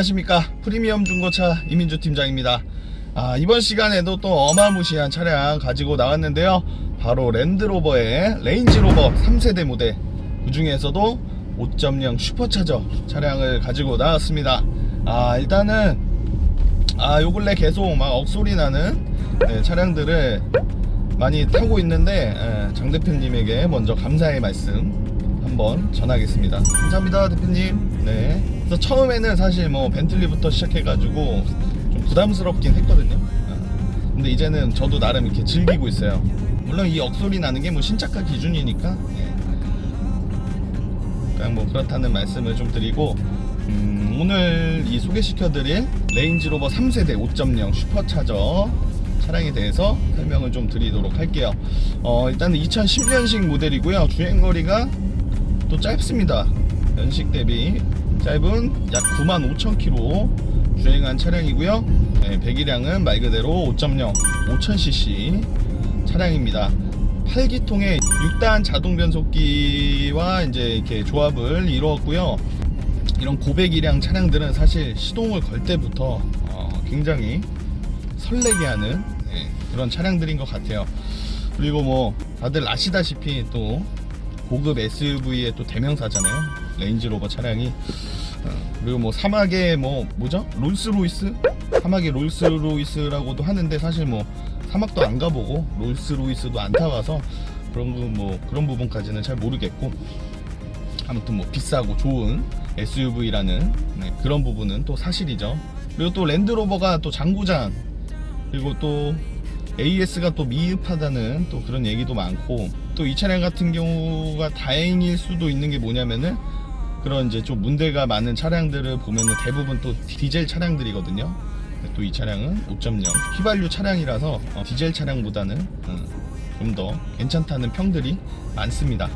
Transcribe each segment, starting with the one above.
안녕하십니까. 프리미엄 중고차 이민주 팀장입니다. 아, 이번 시간에도 또 어마무시한 차량 가지고 나왔는데요. 바로 랜드로버의 레인지로버 3세대 모델. 그 중에서도 5.0 슈퍼차저 차량을 가지고 나왔습니다. 아 일단은 아 요 근래 계속 막 억소리 나는 네, 차량들을 많이 타고 있는데 예, 장 대표님에게 먼저 감사의 말씀 한번 전하겠습니다. 감사합니다, 대표님. 네. 그래서 처음에는 사실 뭐 벤틀리부터 시작해가지고 좀 부담스럽긴 했거든요. 어. 근데 이제는 저도 나름 이렇게 즐기고 있어요. 물론 이 억소리 나는 게 뭐 신차가 기준이니까. 예. 그냥 뭐 그렇다는 말씀을 좀 드리고 음, 오늘 이 소개시켜드릴 레인지로버 3세대 5.0 슈퍼차저 차량에 대해서 설명을 좀 드리도록 할게요. 어, 일단은 2010년식 모델이고요. 주행거리가 또 짧습니다. 연식 대비 짧은 약 9만 5천 킬로 주행한 차량이고요. 네, 배기량은 말 그대로 5.0 5000cc 차량입니다. 8기통의 6단 자동 변속기와 이제 이렇게 조합을 이루었고요. 이런 고배기량 차량들은 사실 시동을 걸 때부터 어, 굉장히 설레게 하는 네, 그런 차량들인 것 같아요. 그리고 뭐 다들 아시다시피 또 고급 SUV의 또 대명사잖아요. 레인지로버 차량이. 어, 그리고 뭐 사막의 뭐 뭐죠? 롤스로이스? 사막의 롤스로이스라고도 하는데 사실 뭐 사막도 안 가보고 롤스로이스도 안 타봐서 그런 거뭐 그런 부분까지는 잘 모르겠고 아무튼 뭐 비싸고 좋은 SUV라는 네, 그런 부분은 또 사실이죠. 그리고 또 랜드로버가 또 장고장 그리고 또 AS가 또 미흡하다는 또 그런 얘기도 많고 또 이 차량 같은 경우가 다행일 수도 있는 게 뭐냐면은 그런 이제 좀 문제가 많은 차량들을 보면은 대부분 또 디젤 차량들이거든요. 또 이 차량은 5.0 휘발유 차량이라서 어, 디젤 차량보다는 음, 좀더 괜찮다는 평들이 많습니다.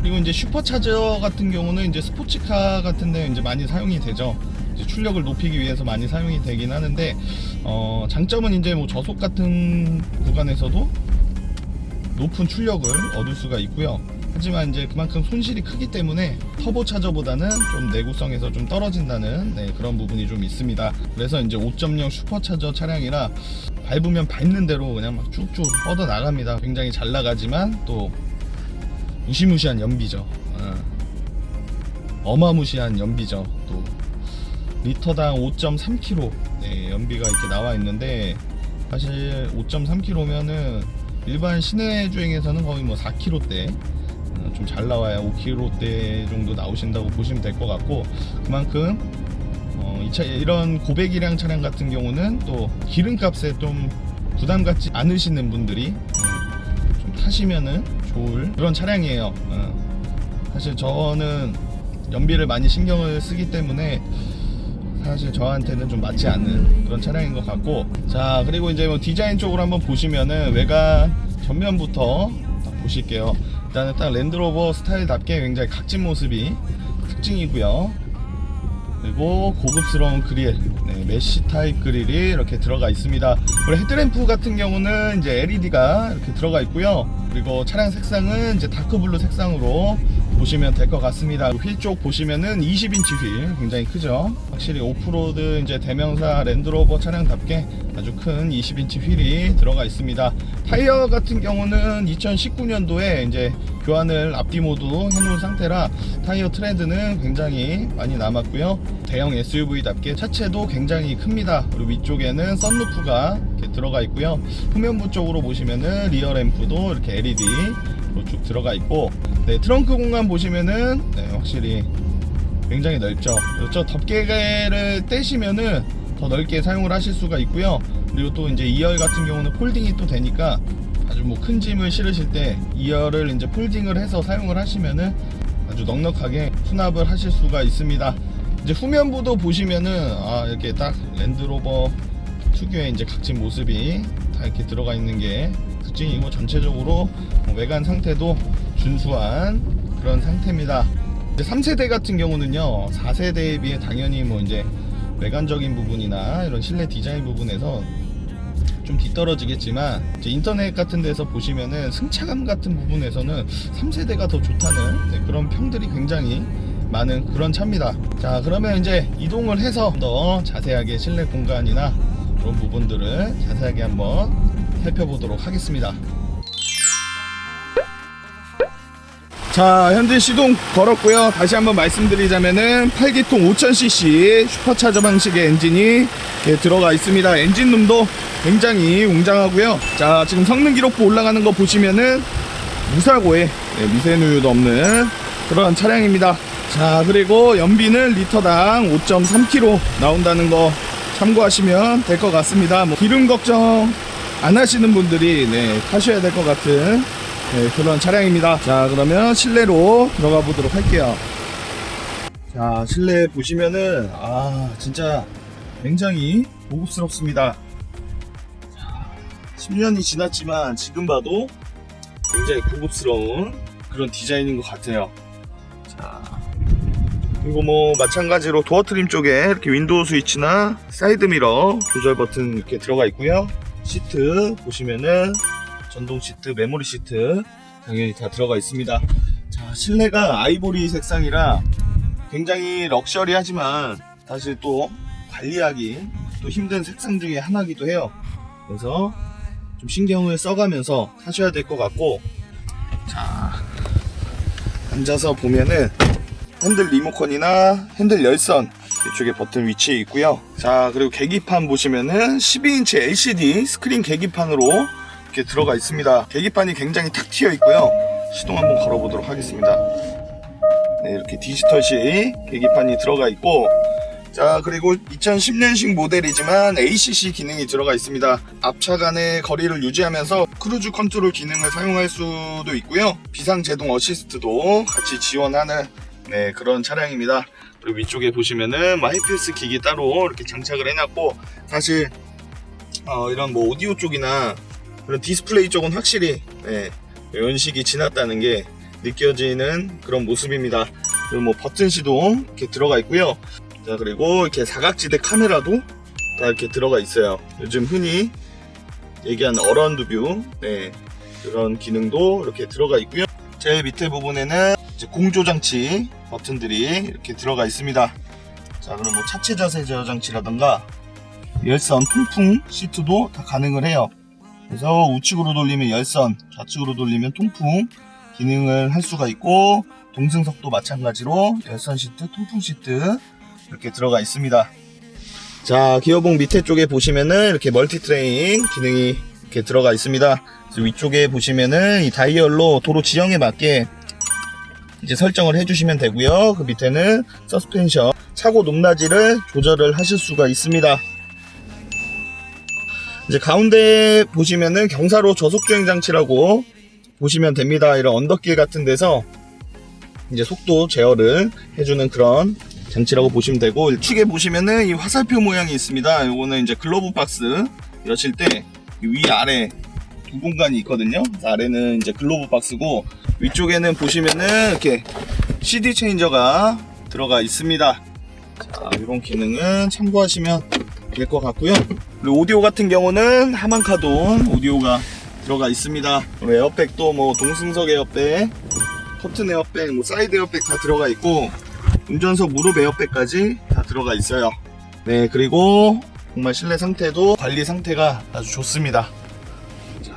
그리고 이제 슈퍼차저 같은 경우는 이제 스포츠카 같은 데 이제 많이 사용이 되죠. 출력을 높이기 위해서 많이 사용이 되긴 하는데 어, 장점은 이제 뭐 저속 같은 구간에서도 높은 출력을 얻을 수가 있고요. 하지만 이제 그만큼 손실이 크기 때문에 터보 차저보다는 좀 내구성에서 좀 떨어진다는 네, 그런 부분이 좀 있습니다. 그래서 이제 5.0 슈퍼 차저 차량이라 밟으면 밟는 대로 그냥 막 쭉쭉 뻗어 나갑니다. 굉장히 잘 나가지만 또 무시무시한 연비죠. 어. 마무시한 연비죠. 또 리터당 5.3km 네, 연비가 이렇게 나와 있는데 사실 5.3km면은 일반 시내 주행에서는 거의 뭐 4km대 좀 잘 나와야 5km대 정도 나오신다고 보시면 될 것 같고 그만큼 어, 이 차, 이런 고배기량 차량 같은 경우는 또 기름값에 좀 부담 갖지 않으시는 분들이 음, 좀 타시면은 좋을 그런 차량이에요. 어. 사실 저는 연비를 많이 신경을 쓰기 때문에 사실 저한테는 좀 맞지 않는 그런 차량인 것 같고. 자 그리고 이제 뭐 디자인 쪽으로 한번 보시면은 외관 전면부터 딱 보실게요. 일단은 딱 랜드로버 스타일답게 굉장히 각진 모습이 특징이고요. 그리고 고급스러운 그릴 네, 메쉬 타입 그릴이 이렇게 들어가 있습니다. 그리고 헤드램프 같은 경우는 이제 LED가 이렇게 들어가 있고요. 그리고 차량 색상은 이제 다크블루 색상으로 보시면 될 것 같습니다. 휠 쪽 보시면은 20인치 휠 굉장히 크죠? 확실히 오프로드 이제 대명사 랜드로버 차량답게 아주 큰 20인치 휠이 들어가 있습니다. 타이어 같은 경우는 2019년도에 이제 교환을 앞뒤 모두 해놓은 상태라 타이어 트레드는 굉장히 많이 남았고요. 대형 SUV답게 차체도 굉장히 큽니다. 그리고 위쪽에는 썬루프가 들어가 있고요. 후면부 쪽으로 보시면은 리어 램프도 이렇게 LED 쭉 들어가 있고 네, 트렁크 공간 보시면은 네, 확실히 굉장히 넓죠. 저 덮개를 떼시면은 더 넓게 사용을 하실 수가 있고요. 그리고 또 이제 2열 같은 경우는 폴딩이 또 되니까 아주 뭐 큰 짐을 실으실 때 2열을 이제 폴딩을 해서 사용을 하시면은 아주 넉넉하게 수납을 하실 수가 있습니다. 이제 후면부도 보시면은 아 이렇게 딱 랜드로버 특유의 이제 각진 모습이 다 이렇게 들어가 있는 게 특징이고 전체적으로 뭐 외관 상태도 준수한 그런 상태입니다. 이제 3세대 같은 경우는요, 4세대에 비해 당연히 뭐 이제 외관적인 부분이나 이런 실내 디자인 부분에서 좀 뒤떨어지겠지만 인터넷 같은 데서 보시면은 승차감 같은 부분에서는 3세대가 더 좋다는 네, 그런 평들이 굉장히 많은 그런 차입니다. 자, 그러면 이제 이동을 해서 더 자세하게 실내 공간이나 그런 부분들을 자세하게 한번 살펴보도록 하겠습니다. 자, 현재 시동 걸었고요. 다시 한번 말씀드리자면은 8기통 5000cc 슈퍼차저 방식의 엔진이 이렇게 들어가 있습니다. 엔진룸도 굉장히 웅장하고요. 자, 지금 성능 기록부 올라가는 거 보시면은 무사고에 네, 미세누유도 없는 그런 차량입니다. 자, 그리고 연비는 리터당 5.3km 나온다는 거 참고하시면 될 것 같습니다. 뭐 기름 걱정 안 하시는 분들이 네, 타셔야 될 것 같은 네, 그런 차량입니다. 자, 그러면 실내로 들어가 보도록 할게요. 자, 실내 보시면은, 아, 진짜 굉장히 고급스럽습니다. 자, 10년이 지났지만 지금 봐도 굉장히 고급스러운 그런 디자인인 것 같아요. 자, 그리고 뭐 마찬가지로 도어 트림 쪽에 이렇게 윈도우 스위치나 사이드 미러 조절 버튼 이렇게 들어가 있고요. 시트 보시면은 전동 시트, 메모리 시트 당연히 다 들어가 있습니다. 자, 실내가 아이보리 색상이라 굉장히 럭셔리하지만 사실 또 관리하기 또 힘든 색상 중에 하나기도 해요. 그래서 좀 신경을 써가면서 타셔야 될 것 같고 자 앉아서 보면은 핸들 리모컨이나 핸들 열선 이쪽에 버튼 위치에 있고요. 자 그리고 계기판 보시면은 12인치 LCD 스크린 계기판으로 이렇게 들어가 있습니다. 계기판이 굉장히 탁 튀어 있고요. 시동 한번 걸어 보도록 하겠습니다. 네 이렇게 디지털식 계기판이 들어가 있고 자 그리고 2010년식 모델이지만 ACC 기능이 들어가 있습니다. 앞차 간의 거리를 유지하면서 크루즈 컨트롤 기능을 사용할 수도 있고요. 비상 제동 어시스트도 같이 지원하는 네, 그런 차량입니다 그리고 위쪽에 보시면은 뭐 하이패스 기기 따로 이렇게 장착을 해놨고 사실 어, 이런 뭐 오디오 쪽이나 그런 디스플레이 쪽은 확실히 네, 연식이 지났다는 게 느껴지는 그런 모습입니다. 그리고 뭐 버튼 시동 이렇게 들어가 있고요. 자 그리고 이렇게 사각지대 카메라도 다 이렇게 들어가 있어요. 요즘 흔히 얘기하는 어라운드 뷰 네, 그런 기능도 이렇게 들어가 있고요. 제일 밑에 부분에는 이제 공조 장치 버튼들이 이렇게 들어가 있습니다 자 그럼 뭐 차체 자세 제어 장치라던가 열선 통풍 시트도 다 가능을 해요 그래서 우측으로 돌리면 열선 좌측으로 돌리면 통풍 기능을 할 수가 있고 동승석도 마찬가지로 열선 시트 통풍 시트 이렇게 들어가 있습니다. 자, 기어봉 밑에 쪽에 보시면은 이렇게 멀티 트레인 기능이 이렇게 들어가 있습니다. 위쪽에 보시면은 이 다이얼로 도로 지형에 맞게 이제 설정을 해주시면 되고요. 그 밑에는 서스펜션 차고 높낮이를 조절을 하실 수가 있습니다. 이제 가운데 보시면은 경사로 저속 주행 장치라고 보시면 됩니다. 이런 언덕길 같은 데서 이제 속도 제어를 해주는 그런 장치라고 보시면 되고 우측에 보시면은 이 화살표 모양이 있습니다. 요거는 이제 글로브 박스 여실 때 위 아래 두 공간이 있거든요. 아래는 이제 글로브 박스고 위쪽에는 보시면은 이렇게 CD 체인저가 들어가 있습니다. 자, 이런 기능은 참고하시면 될 것 같고요. 그리고 오디오 같은 경우는 하만카돈 오디오가 들어가 있습니다. 에어백도 뭐 동승석 에어백, 커튼 에어백, 뭐 사이드 에어백 다 들어가 있고 운전석 무릎 에어백까지 다 들어가 있어요. 네, 그리고 정말 실내 상태도 관리 상태가 아주 좋습니다. 자,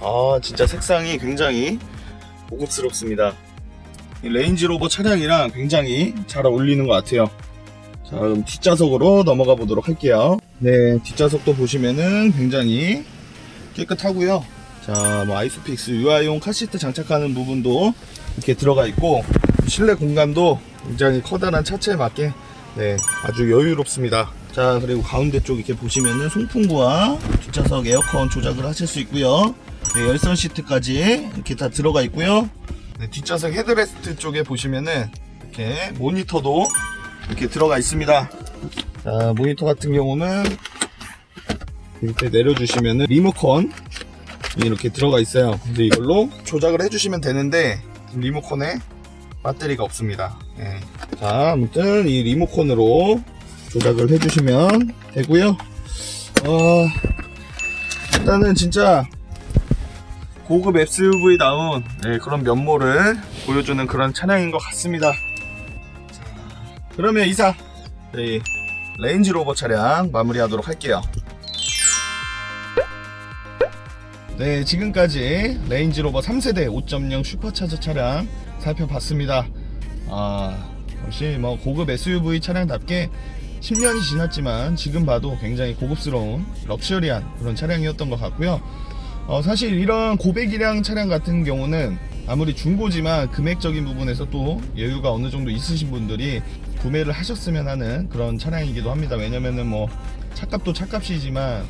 아, 진짜 색상이 굉장히 고급스럽습니다. 이 레인지 로버 차량이랑 굉장히 잘 어울리는 것 같아요. 자, 그럼 뒷좌석으로 넘어가 보도록 할게요. 네, 뒷좌석도 보시면은 굉장히 깨끗하고요. 자, 뭐 아이소픽스 유아용 카시트 장착하는 부분도 이렇게 들어가 있고 실내 공간도 굉장히 커다란 차체에 맞게 네, 아주 여유롭습니다. 자, 그리고 가운데 쪽 이렇게 보시면은 송풍구와 뒷좌석 에어컨 조작을 하실 수 있고요. 네, 열선 시트까지 이렇게 다 들어가 있고요. 네, 뒷좌석 헤드레스트 쪽에 보시면은 이렇게 모니터도 이렇게 들어가 있습니다. 자, 모니터 같은 경우는 이렇게 내려주시면은 리모컨 이렇게 들어가 있어요. 근데 이걸로 조작을 해주시면 되는데 리모컨에 배터리가 없습니다. 예. 자, 아무튼 이 리모컨으로 조작을 해주시면 되고요. 어, 일단은 진짜 고급 SUV다운 네, 그런 면모를 보여주는 그런 차량인 것 같습니다. 그러면 이사 저희 레인지로버 차량 마무리하도록 할게요. 네, 지금까지 레인지로버 3세대 5.0 슈퍼차저 차량 살펴봤습니다. 아, 역시 뭐 고급 SUV 차량답게 10년이 지났지만 지금 봐도 굉장히 고급스러운 럭셔리한 그런 차량이었던 것 같고요. 어, 사실 이런 고배기량 차량 같은 경우는 아무리 중고지만 금액적인 부분에서 또 여유가 어느 정도 있으신 분들이 구매를 하셨으면 하는 그런 차량이기도 합니다. 왜냐면은 뭐 차값도 차값이지만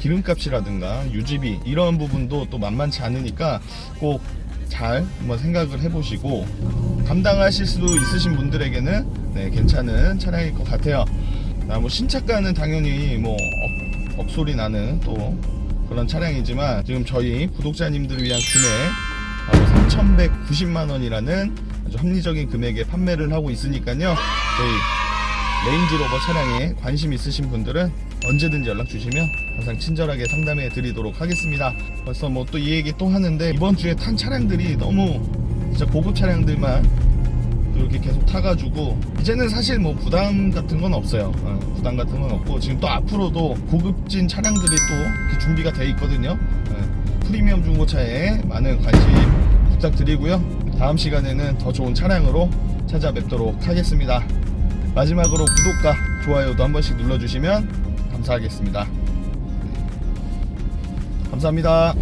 기름값이라든가 유지비 이런 부분도 또 만만치 않으니까 꼭 잘 한번 생각을 해보시고 감당하실 수도 있으신 분들에게는 네, 괜찮은 차량일 것 같아요. 아, 뭐 신차가는 당연히 뭐 억, 억소리 나는 또 그런 차량이지만 지금 저희 구독자님들을 위한 금액 바로 3,190만 원이라는 아주 합리적인 금액에 판매를 하고 있으니까요. 저희 레인지로버 차량에 관심 있으신 분들은 언제든지 연락 주시면 항상 친절하게 상담해 드리도록 하겠습니다. 벌써 뭐 또 이 얘기 또 하는데 이번 주에 탄 차량들이 너무 진짜 고급 차량들만 이렇게 계속 타가지고 이제는 사실 뭐 부담 같은 건 없어요. 어, 부담 같은 건 없고 지금 또 앞으로도 고급진 차량들이 또 준비가 돼 있거든요. 어, 프리미엄 중고차에 많은 관심 부탁드리고요. 다음 시간에는 더 좋은 차량으로 찾아뵙도록 하겠습니다. 마지막으로 구독과 좋아요도 한 번씩 눌러주시면 감사하겠습니다. 네. 감사합니다.